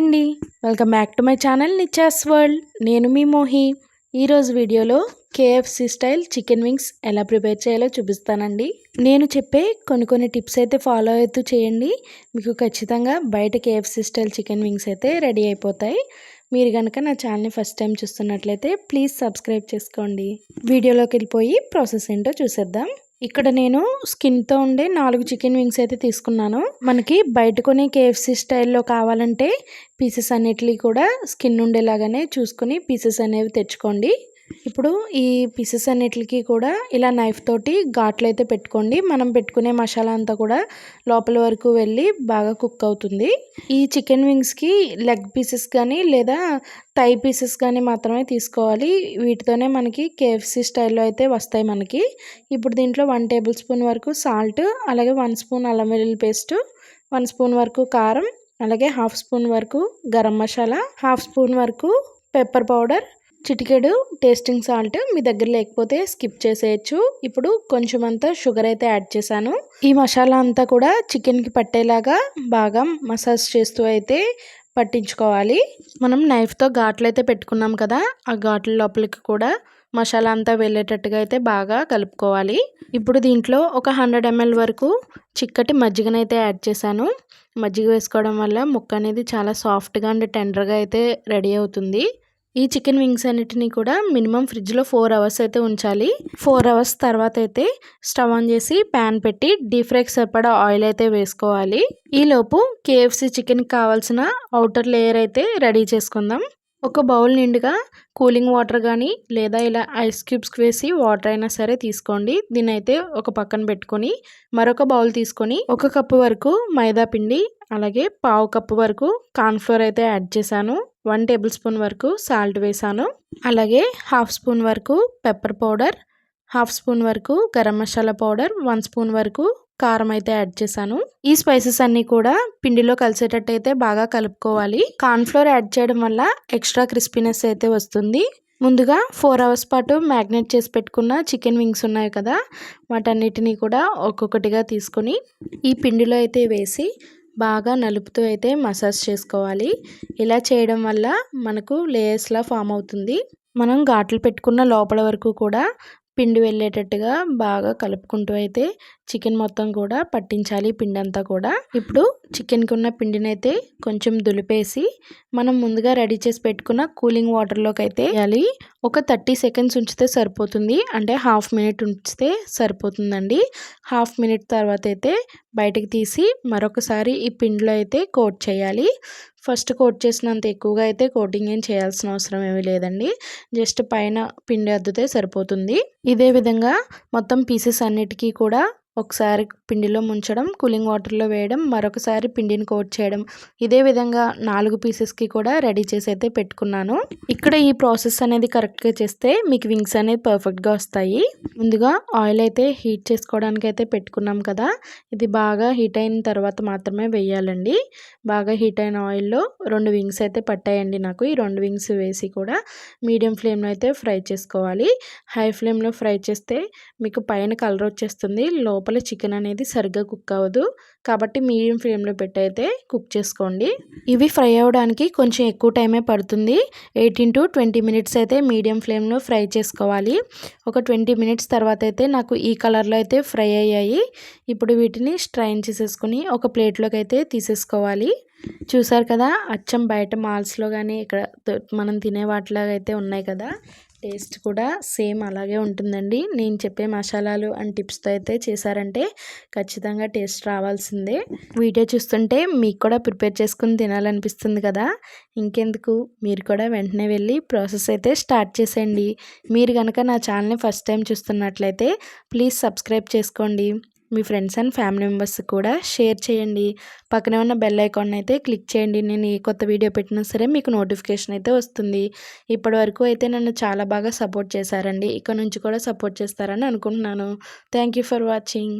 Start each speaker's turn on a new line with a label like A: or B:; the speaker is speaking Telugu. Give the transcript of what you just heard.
A: అండి. Welcome back to my channel Nichas world. నేను మీ మోహి. ఈరోజు వీడియోలో కేఎఫ్సి స్టైల్ చికెన్ వింగ్స్ ఎలా ప్రిపేర్ చేయాలో చూపిస్తానండి. నేను చెప్పే కొన్ని కొన్ని టిప్స్ అయితే ఫాలో అవుతూ చేయండి. మీకు ఖచ్చితంగా బయట కేఎఫ్సి స్టైల్ చికెన్ వింగ్స్ అయితే రెడీ అయిపోతాయి. మీరు కనుక నా ఛానల్ని ఫస్ట్ టైం చూస్తున్నట్లయితే ప్లీజ్ సబ్స్క్రైబ్ చేసుకోండి. వీడియోలోకి వెళ్ళిపోయి ప్రాసెస్ ఏంటో చూసేద్దాం. ఇక్కడ నేను స్కిన్తో ఉండే నాలుగు చికెన్ వింగ్స్ అయితే తీసుకున్నాను. మనకి బయట కొనే కేఎఫ్సీ స్టైల్లో కావాలంటే పీసెస్ అన్నిటివి కూడా స్కిన్ ఉండేలాగానే చూసుకొని పీసెస్ అనేవి తెచ్చుకోండి. ఇప్పుడు ఈ పీసెస్ అన్నిటికి కూడా ఇలా నైఫ్ తోటి ఘాట్లు అయితే పెట్టుకోండి. మనం పెట్టుకునే మసాలా అంతా కూడా లోపల వరకు వెళ్ళి బాగా కుక్ అవుతుంది. ఈ చికెన్ వింగ్స్కి లెగ్ పీసెస్ కానీ లేదా టై పీసెస్ కానీ మాత్రమే తీసుకోవాలి. వీటితోనే మనకి కేఎఫ్సీ స్టైల్లో అయితే వస్తాయి మనకి. ఇప్పుడు దీంట్లో వన్ టేబుల్ స్పూన్ వరకు సాల్ట్ అలాగే వన్ స్పూన్ అల్లం వెల్లుల్లి పేస్ట్ వన్ స్పూన్ వరకు కారం అలాగే హాఫ్ స్పూన్ వరకు గరం మసాలా హాఫ్ స్పూన్ వరకు పెప్పర్ పౌడర్ చిటికెడు టేస్టింగ్ సాల్ట్ మీ దగ్గర లేకపోతే స్కిప్ చేసేయచ్చు. ఇప్పుడు కొంచెం అంతా షుగర్ అయితే యాడ్ చేశాను. ఈ మసాలా అంతా కూడా చికెన్కి పట్టేలాగా బాగా మసాజ్ చేస్తూ అయితే పట్టించుకోవాలి. మనం నైఫ్తో ఘాట్లు అయితే పెట్టుకున్నాం కదా ఆ ఘాట్ల లోపలికి కూడా మసాలా అంతా వెళ్ళేటట్టుగా అయితే బాగా కలుపుకోవాలి. ఇప్పుడు దీంట్లో ఒక హండ్రెడ్ ఎంఎల్ వరకు చిక్కటి మజ్జిగనైతే యాడ్ చేశాను. మజ్జిగ వేసుకోవడం వల్ల ముక్క అనేది చాలా సాఫ్ట్గా అండ్ టెండర్గా అయితే రెడీ అవుతుంది. ఈ చికెన్ వింగ్స్ అన్నిటినీ కూడా మినిమం ఫ్రిడ్జ్లో ఫోర్ అవర్స్ అయితే ఉంచాలి. ఫోర్ అవర్స్ తర్వాత అయితే స్టవ్ ఆన్ చేసి ప్యాన్ పెట్టి డీప్ ఫ్రైకి సరిపడా ఆయిల్ అయితే వేసుకోవాలి. ఈలోపు కేఎఫ్సి చికెన్కి కావాల్సిన అవుటర్ లేయర్ అయితే రెడీ చేసుకుందాం. ఒక బౌల్ నిండుగా కూలింగ్ వాటర్ కానీ లేదా ఇలా ఐస్ క్యూబ్స్ వేసి వాటర్ అయినా సరే తీసుకోండి. దీని అయితే ఒక పక్కన పెట్టుకొని మరొక బౌల్ తీసుకొని ఒక కప్పు వరకు మైదా పిండి అలాగే పావు కప్పు వరకు కార్న్ఫ్లోర్ అయితే యాడ్ చేశాను. వన్ టేబుల్ స్పూన్ వరకు సాల్ట్ వేసాను. అలాగే హాఫ్ స్పూన్ వరకు పెప్పర్ పౌడర్ హాఫ్ స్పూన్ వరకు garam masala powder one spoon వరకు కారం అయితే యాడ్ చేశాను. ఈ స్పైసెస్ అన్నీ కూడా పిండిలో కలిసేటట్టు అయితే బాగా కలుపుకోవాలి. కార్న్ఫ్లోర్ యాడ్ చేయడం వల్ల ఎక్స్ట్రా క్రిస్పీనెస్ అయితే వస్తుంది. ముందుగా ఫోర్ అవర్స్ పాటు మ్యాగ్నేట్ చేసి పెట్టుకున్న చికెన్ వింగ్స్ ఉన్నాయి కదా వాటన్నిటిని కూడా ఒక్కొక్కటిగా తీసుకొని ఈ పిండిలో అయితే వేసి బాగా నలుపుతూ అయితే మసాజ్ చేసుకోవాలి. ఇలా చేయడం వల్ల మనకు లేయర్స్లా ఫామ్ అవుతుంది. మనం ఘాట్లు పెట్టుకున్న లోపల వరకు కూడా పిండి వెళ్ళేటట్టుగా బాగా కలుపుకుంటూ అయితే చికెన్ మొత్తం కూడా పట్టించాలి పిండి అంతా కూడా. ఇప్పుడు చికెన్కి ఉన్న పిండిని అయితే కొంచెం దులిపేసి మనం ముందుగా రెడీ చేసి పెట్టుకున్న కూలింగ్ వాటర్లోకి అయితే వేయాలి. ఒక థర్టీ సెకండ్స్ ఉంచితే సరిపోతుంది. అంటే హాఫ్ మినిట్ ఉంచితే సరిపోతుందండి. హాఫ్ మినిట్ తర్వాత అయితే బయటకు తీసి మరొకసారి ఈ పిండిలో అయితే కోట్ చేయాలి. ఫస్ట్ కోట్ చేసినంత ఎక్కువగా అయితే కోటింగ్ ఏం చేయాల్సిన అవసరం ఏమీ లేదండి. జస్ట్ పైన పిండి అద్దితే సరిపోతుంది. ఇదే విధంగా మొత్తం పీసెస్ అన్నిటికీ కూడా ఒకసారి పిండిలో ముంచడం కూలింగ్ వాటర్లో వేయడం మరొకసారి పిండిని కోట్ చేయడం. ఇదే విధంగా నాలుగు పీసెస్కి కూడా రెడీ చేసి అయితే పెట్టుకున్నాను. ఇక్కడ ఈ ప్రాసెస్ అనేది కరెక్ట్గా చేస్తే మీకు వింగ్స్ అనేది పర్ఫెక్ట్గా వస్తాయి. ముందుగా ఆయిల్ అయితే హీట్ చేసుకోవడానికి అయితే పెట్టుకున్నాం కదా. ఇది బాగా హీట్ అయిన తర్వాత మాత్రమే వేయాలండి. బాగా హీట్ అయిన ఆయిల్లో రెండు వింగ్స్ అయితే పట్టాయండి నాకు. ఈ రెండు వింగ్స్ వేసి కూడా మీడియం ఫ్లేమ్లో అయితే ఫ్రై చేసుకోవాలి. హై ఫ్లేమ్లో ఫ్రై చేస్తే మీకు పైన కలర్ వచ్చేస్తుంది. లోపల లోపల చికెన్ అనేది సరిగ్గా కుక్ అవ్వదు కాబట్టి మీడియం ఫ్లేమ్లో పెట్టయితే కుక్ చేసుకోండి. ఇవి ఫ్రై అవ్వడానికి కొంచెం ఎక్కువ టైమే పడుతుంది. ఎయిటీన్ టు ట్వంటీ మినిట్స్ అయితే మీడియం ఫ్లేమ్లో ఫ్రై చేసుకోవాలి. ఒక ట్వంటీ మినిట్స్ తర్వాత అయితే నాకు ఈ కలర్లో అయితే ఫ్రై అయ్యాయి. ఇప్పుడు వీటిని స్ట్రైన్ చేసేసుకుని ఒక ప్లేట్లోకి అయితే తీసేసుకోవాలి. చూసారు కదా అచ్చం బయట మాల్స్లో కానీ ఇక్కడ మనం తినే వాటిలాగా అయితే ఉన్నాయి కదా. టేస్ట్ కూడా సేమ్ అలాగే ఉంటుందండి. నేను చెప్పే మసాలాలు అండ్ టిప్స్తో అయితే చేశారంటే ఖచ్చితంగా టేస్ట్ రావాల్సిందే. వీడియో చూస్తుంటే మీకు కూడా ప్రిపేర్ చేసుకుని తినాలనిపిస్తుంది కదా. ఇంకెందుకు? మీరు కూడా వెంటనే వెళ్ళి ప్రాసెస్ అయితే స్టార్ట్ చేసేయండి. మీరు కనుక నా ఛానల్ని ఫస్ట్ టైం చూస్తున్నట్లయితే ప్లీజ్ సబ్స్క్రైబ్ చేసుకోండి. మీ ఫ్రెండ్స్ అండ్ ఫ్యామిలీ మెంబర్స్ కూడా షేర్ చేయండి. పక్కనే ఉన్న బెల్ ఐకాన్ అయితే క్లిక్ చేయండి. నేను ఏ కొత్త వీడియో పెట్టినా సరే మీకు నోటిఫికేషన్ అయితే వస్తుంది. ఇప్పటి వరకు అయితే నన్ను చాలా బాగా సపోర్ట్ చేశారండి. ఇక్కడ నుంచి కూడా సపోర్ట్ చేస్తారని అనుకుంటున్నాను. Thank for watching.